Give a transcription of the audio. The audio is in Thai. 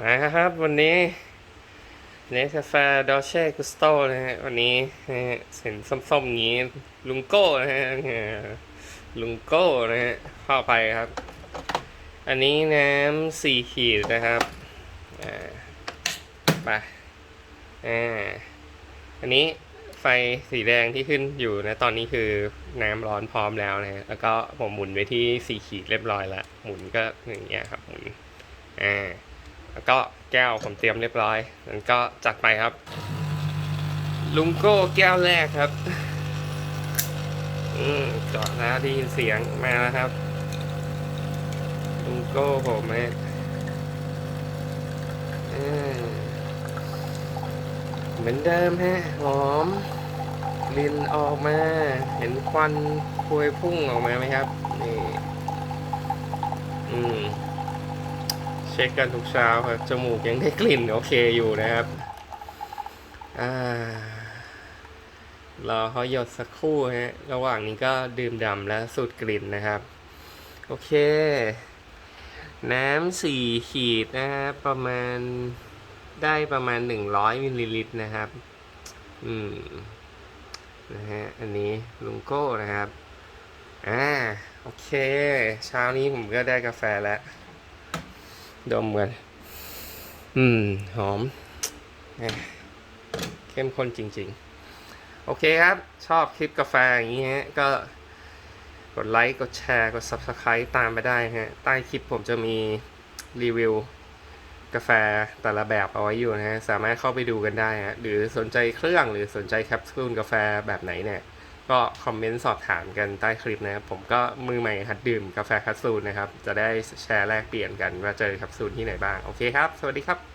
มาครับ วันนี้เนสกาแฟดอเช่กุสโตนะฮะวันนี้เห็นส้มๆอย่างนี้ ลุงโก้นะฮะลุงโก้นะฮะเข้าไปครับ อันนี้น้ำสี่ขีดนะครับไปอ่าอันนี้ไฟสีแดงที่ขึ้นอยู่นะตอนนี้คือน้ำร้อนพร้อมแล้วนะฮะแล้วก็ผมหมุนไปที่สี่ขีดเรียบร้อยละหมุนก็อย่างเงี้ยครับหมุนอ่า แล้วก็แก้วผมเตรียมเรียบร้อยนั้นก็จัดไปครับ ลุงโก้แก้วแรกครับ อืมจอดแล้วได้ยินเสียงมาแล้วครับ ลุงโก้ผมฮะอืมเหมือนเดิมฮะหอมลินออกมา เห็นควันพวยพุ่งออกมาไหมครับ นี่ อืม เช็คกันทุกเช้าครับ จมูกยังได้กลิ่นโอเคอยู่นะครับอ่ารอเขาหยดสักครู่ฮะ ระหว่างนี้ก็ดื่มดำและสูดกลิ่นนะครับ โอเค น้ำสี่ขีดนะครับ ประมาณได้ประมาณหนึ่งร้อยมิลลิลิตรนะครับ อืม นะฮะ อันนี้ลุงโก้นะครับ อ่า โอเค เช้านี้ผมก็ได้กาแฟแล้ว ดมกัน อืม หอม เข้มข้นจริง ๆ โอเคครับ ชอบคลิปกาแฟอย่างนี้ฮะ ก็กดไลค์ กดแชร์ กด Subscribe ตามไปได้ฮะ ใต้คลิปผมจะมีรีวิวกาแฟแต่ละแบบเอาไว้อยู่นะฮะ สามารถเข้าไปดูกันได้ฮะ หรือสนใจเครื่องหรือสนใจแคปซูลกาแฟแบบไหนเนี่ย ก็คอมเมนต์สอบถามกันใต้คลิปนะครับ ผมก็มือใหม่หัดดื่มกาแฟแคปซูลนะครับ จะได้แชร์แลกเปลี่ยนกันว่าเจอแคปซูลที่ไหนบ้าง โอเคครับ สวัสดีครับ